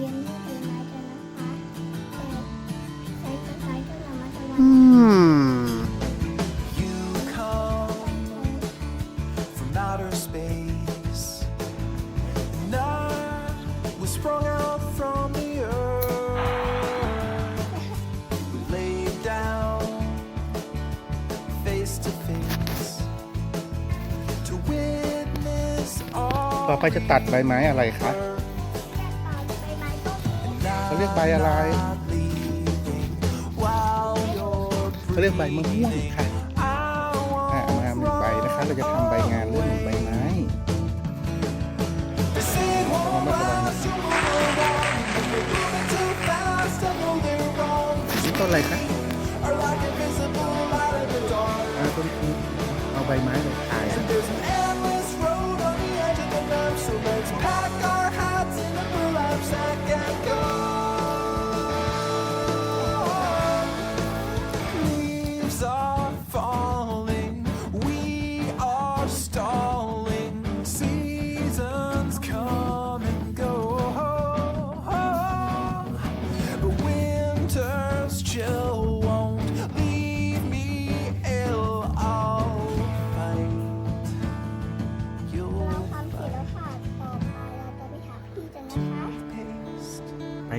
รียนไม่เป็นไรกันนะคะแต่ใช้ใช้ก็ระมัดระวัอืงม You come from outer space. And I was sprung out from the earth. We laid down face to face to witness ต่อ all ไปจะตัดใบไม้อะไรคะใบไม้ต้น เรียกใบอะไรเขาเรียกใบมะม่วงค่ะอามาหนึ่ใบนะคะ เราจะทำใบงานเรื่องใบไม้คมระวังต้นอะไรคะต้นเอาใบไม้ลงขาย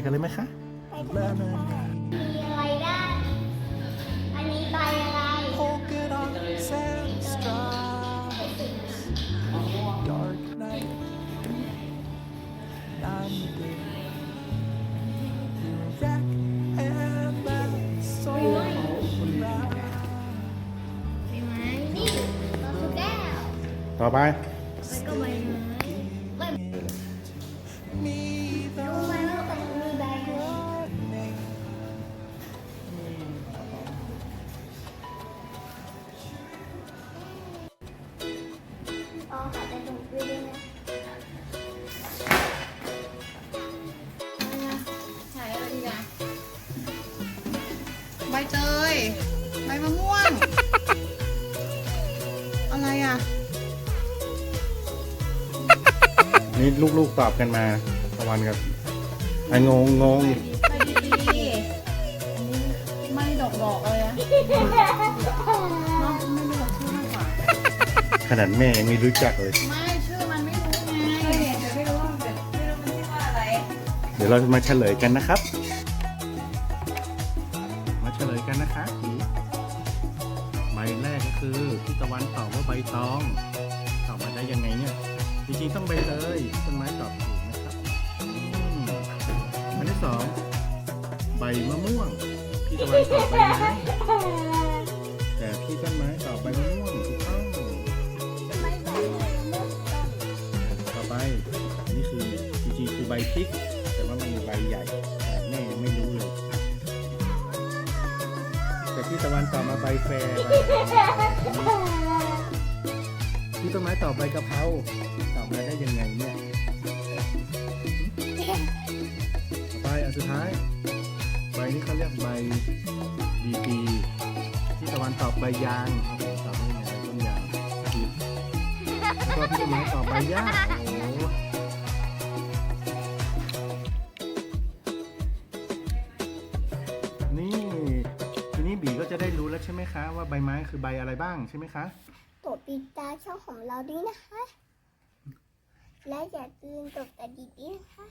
กันเลยไหมคะไปกันเลยค่ะมีอะไรได้อันนี้ใบอะไร polka dots and stripes. Dark night, I'm the wreck and that's so right. ใบไม้นี่เราคือแก้วต่อไป แล้วก็ใบไม้ ใบเตยใบมะม่วง อะไรอะ นี่ลูกๆตอบกันมาตะวันกับไอ้งงงงใบดีๆอันนี้ไม่ดอกดอกๆอะไรอะน้องไม่รู้จักชื่อมากกว่าขนาดแม่ยังไม่รู้จักเลย ไม่ชื่อมันไม่รู้ไงเดี๋ยวไม่รู้ว่ามันเป็นไม่รู้มันชื่อว่าอะไร เดี๋ยวเราจะมาเฉลยกันนะครับมาเฉลยกันนะคะใบแรกก็คือพี่ตะวันตอบว่าใบตองตอบมาได้ยังไงเนี่ยจริงๆต้องใบเลยต้นไม้ตอบถูกนะครับอันที่สองใบมะม่วงพี่ตะวันตอบใบไม้แต่พี่ต้นไม้ตอบใบมะม่วงถูกต้องไม่ใบเลยเริ่มต้นต่อไปนี่คือจริงๆคือใบพริก แต่ว่ามันมีใบใหญ่ ต่พี่ตะวันตอบมาใบแฟร์ใบพี่ต้นไม้ตอบใบกะเพราตอบมาได้ยังไงเนี่ยต่อไปอันสุดท้าย ใบนี้เขาเรียกใบดีปีพี่ตะวันตอบใบยางโอ้โหตอบได้ยังไงต้นยางผิดแล้วก็พี่ต้นไม้ตอบใบหญ้าโอ้ จะได้รู้แล้วใช่ไหมคะ ว่าใบไม้คือใบอะไรบ้างใช่ไหมคะกดติดตามช่องของเราด้วยนะคะ และอย่าลืมกดกระดิ่งด้วยนะคะ